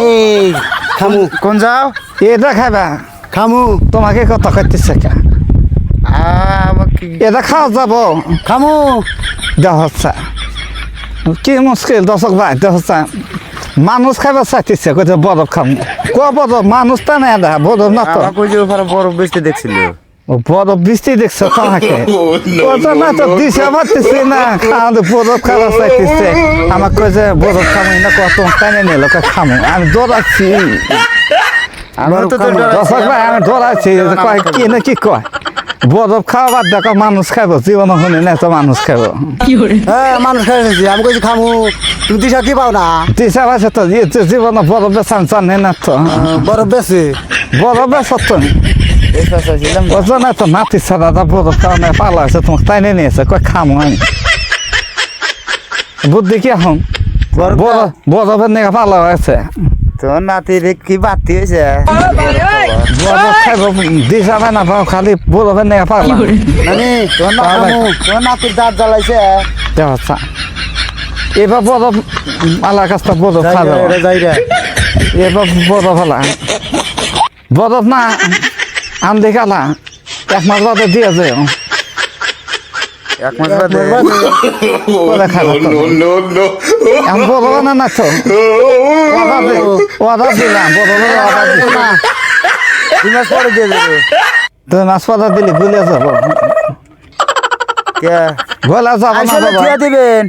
এই খামু। কোন যাও? এটা খাইবা খামু। তোমাকে কত খাইতেছে কে? এটা খাওয়া যাব। খামু। দেহ হচ্ছে। কি মুশকিল দর্শক ভাই দেহ হচ্ছে। মানুষ খাইবা চাইতেছে কোথায় বরফ খাম। ক বরফ? মানুষ তা না বরফ না তো। বড় বেশি দেখছিল। বরফ বৃষ্টি দেখছ তোমাকে? না তো দিশা না বরফ খাওয়া চাইতেছে বরফ খামই না। কত টাইনে নিল খামো আমি দৌড়াচ্ছি। দর্শক ভাই আমি দৌড়াচ্ছি। কয় কি না কি কয়? বরফ খাওয়া বাদ দেখো মানুষ খাব জীবন শুনি না তো মানুষ খাব হ্যাঁ মানুষ খাইছি আমি কইছি খামু তুমি দিশা কি পাও না? দিশা পাইছে তো ইয়ে জীবন বরফ বেসান জানে না তো। বরফ বেশি বরফ বেসত তো না তো নাতি বরফ খাওয়া নাই পালা আছে তোমাকে টাইনে নিয়েছে কয় খামো আমি বুদ্ধি কি এখন বরফের নিয়ে পালা হয়েছে তোর নাতির কি বাতি হয়েছে দিশা না পাও খালি বরফের নিয়ে পালা নানি তোর নাতির দাঁত জ্বালাইছে দেওয়া এবার বরফ আলার কাছটা বরফ যাই খাওয়া রে, যাই রে এবার বরফ হলা বরফ না আম দেখালা এক মাস বাদে দিয়ে যায় এক মাস বাদে? ওরা খাবে এখন বরফ না না তো অর্ডার দি- অর্ডার দিলাম বরফের অর্ডার দিলাম। দুই মাস পরে দিয়ে দেবে। তুই মাছ পাতা দিলি গুলে যাব। কে? গলা না বাবা দিবেন।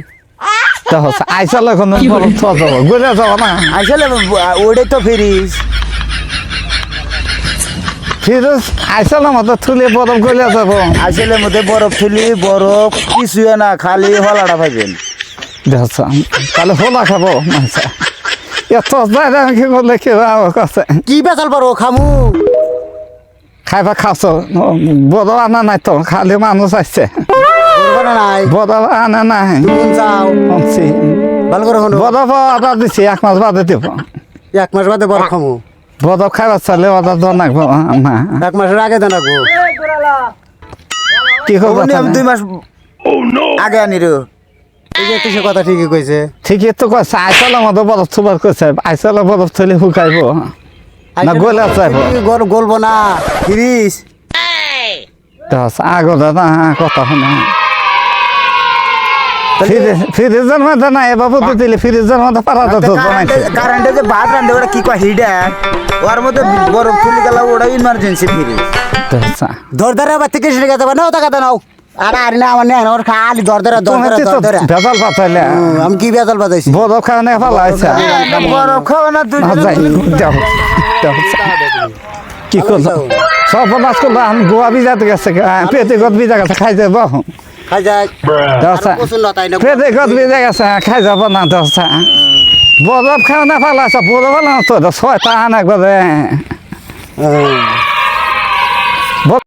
তো আইসালে এখন বরফ থোয়া যাব। গুলে না। আইসালে ওটাই তো ফিরিস। ফিরোজ আইসালে মতো থুলে বরফ গলে যাব আইসালে মধ্যে বরফ তুলি বরফ কিছুই না খালি হলাটা পাইবেন দেখছ তাহলে হোলা খাব। মাছ এত আমি কি করলে কি কাছে। কি বেচাল পারো খামু? খাইবা খাচ্ছ বড় আনা নাই তো খালি মানুষ নাই? বড় আনা নাই। ভালো করে বড় অর্ডার দিছি এক মাস বাদে দিব। এক মাস বাদে বরফ খামু। বড় খাইবার চালে অর্ডার দেওয়া নাকবো এক মাসের আগে। জানাব কি করব আমি দুই মাস আগে আনি রে। যে কথা ঠিকই কইছে? ঠিকই তো কয়েছে আইসালে মতো বরফ থুবার কইছে আইসালে বরফ থলে শুকাইব না গলে চাইব গোল গলবো না ফিরিস। আগতে না কথা শুনে। ফ্রিজের মধ্যে না এবার বুদ্ধি দিলে ফ্রিজের মধ্যে পারা যেত বানাইছে কারেন্টে যে ভাত রান্ধে ওটা কি কয় হিটার ওর মধ্যে বরফ তুলি গেল ওটা ইমার্জেন্সি ফিরিস দেখছা দর ধরে আবার থেকে সেটা গেছে নাও টাকা নাও। আর আর না আমার নেই ওর খালি দর ধরে দর তুমি ধরে ধরে ভেজাল পাঠাইলে আমি কি বেতাল বাজাইছি বরফ খাওয়া ফালা আছে বরফ খাওয়া না। না কি করল? সব নাচ করল আমি গোয়া বিজাতে গেছে পেটে গত বিজা গেছে খাই যাব খাই বিজা গেছে খাই যাব না দশা বরফ খাওয়া না পালা আছে বরফ না তো ছয়টা আনা হুম।